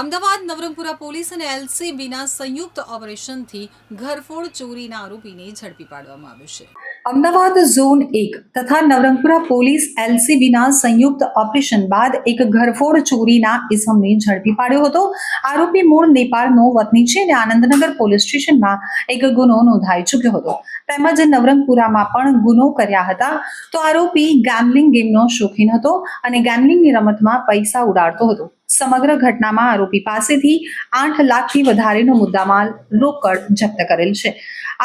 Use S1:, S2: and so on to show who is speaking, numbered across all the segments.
S1: Ahmedabad, Navrangpura police અને એલસીબીના સંયુક્ત ઓપરેશનથી ઘરફોડ ચોરીના આરોપીને ઝડપી પાડવામાં આવ્યો છે. અમદાવાદ ઝોન એક તથા નવરંગપુરા પોલીસ એલસીબીના સંયુક્ત ઓપરેશન બાદ એક ઘરફોડ ચોરીના ઇસમને ઝડપી પાડ્યો હતો. આરોપી મૂળ નેપાળનો વતની છે અને આનંદનગર પોલીસ સ્ટેશનમાં એક ગુનો નોંધાઈ ચૂક્યો હતો. તેમજ નવરંગપુરામાં પણ ગુનો કર્યા હતા. તો આરોપી ગેમ્બલિંગ ગેમનો શોખીન હતો અને ગેમ્બલિંગની રમતમાં પૈસા ઉડાડતો હતો. સમગ્ર ઘટનામાં આરોપી પાસેથી આઠ લાખથી વધારેનો મુદ્દામાલ રોકડ જપ્ત કરેલ છે.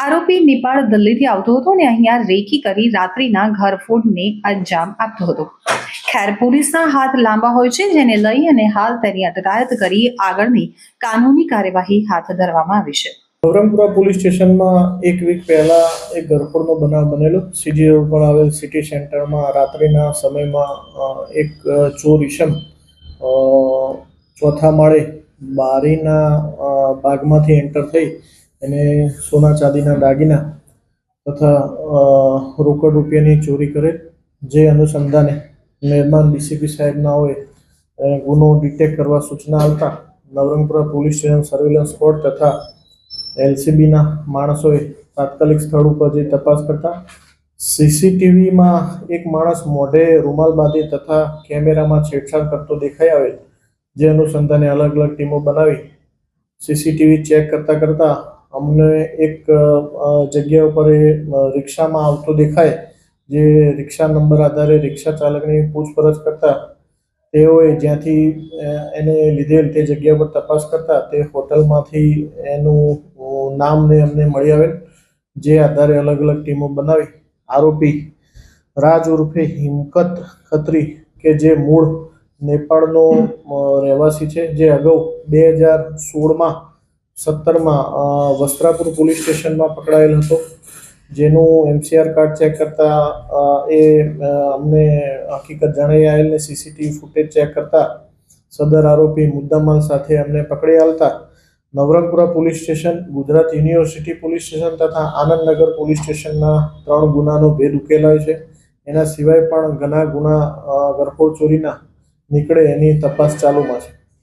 S1: આરોપી નેપાળ દિલ્હીથી આવતો હતો અને અહીંયા રેકી કરી રાત્રિના ઘરફોડને અંજામ આપતો હતો. ખેર પોલીસના હાથ લાંબા હોય છે, જેને લઈ અને હાલ તેની અટકાયત કરી આગળની કાનૂની કાર્યવાહી હાથ ધરવામાં આવી છે.
S2: નવરંગપુરા પોલીસ સ્ટેશનમાં એક વીક પહેલા એક ગરફોડનો બનાવ બનેલો. સીજી રોડ પર આવેલ સિટી સેન્ટરમાં રાત્રિના સમયમાં એક ચોર ઈસમ ચોથા માળે બારીના બાગમાંથી એન્ટર થઈ અને સોના ચાંદીના દાગીના તથા રોકડ રૂપિયાની ચોરી કરે, જે અનુસંધાને મહેમાન ડીસીપી સાહેબના હોય ગુનો ડિટેક્ટ કરવા સૂચના આવતા Navrangpura police station surveillance squad તથા એલસીબીના માણસોએ તાત્કાલિક સ્થળ ઉપર જઈ તપાસ કરતા સીસીટીવીમાં એક માણસ મોઢે રૂમાલ બાંધી તથા કેમેરામાં છેડછાડ કરતો દેખાઈ આવે જે અનુસંધાને અલગ અલગ ટીમો બનાવી સીસીટીવી ચેક કરતાં કરતાં અમને એક જગ્યા ઉપર એ રિક્ષામાં આવતો દેખાય, જે રિક્ષા નંબર આધારે રિક્ષા ચાલકની પૂછપરછ કરતા તેઓએ જ્યાંથી એને લીધેલ તે જગ્યા પર તપાસ કરતા તે હોટલમાંથી એનું અ, નામ ને અમને મળી આવેલ. જે આધારે અલગ અલગ ટીમો બનાવી. આરોપી રાજ ઉર્ફે હિમકત ખત્રી કે જે મૂળ નેપાળનો રહેવાસી છે જે અગાઉ બે હજાર સોળમાં સત્તરમાં વસ્ત્રાપુર પોલીસ સ્ટેશનમાં પકડાયેલ હતો. જેનું એમસીઆર કાર્ડ ચેક કરતા એ અમને હકીકત જણાઈ આવેલ ને સીસીટીવી ફૂટેજ ચેક કરતા સદર આરોપી મુદ્દામાલ સાથે અમને પકડી આવતા Navrangpura police station, Gujarat university police station તથા આનંદનગર પોલીસ સ્ટેશનના ત્રણ ગુનાનો ભેદ ઉકેલાય છે. એના સિવાય પણ ઘણા ગુના ગરફોડ ચોરીના નીકળે એની તપાસ ચાલુમાં છે.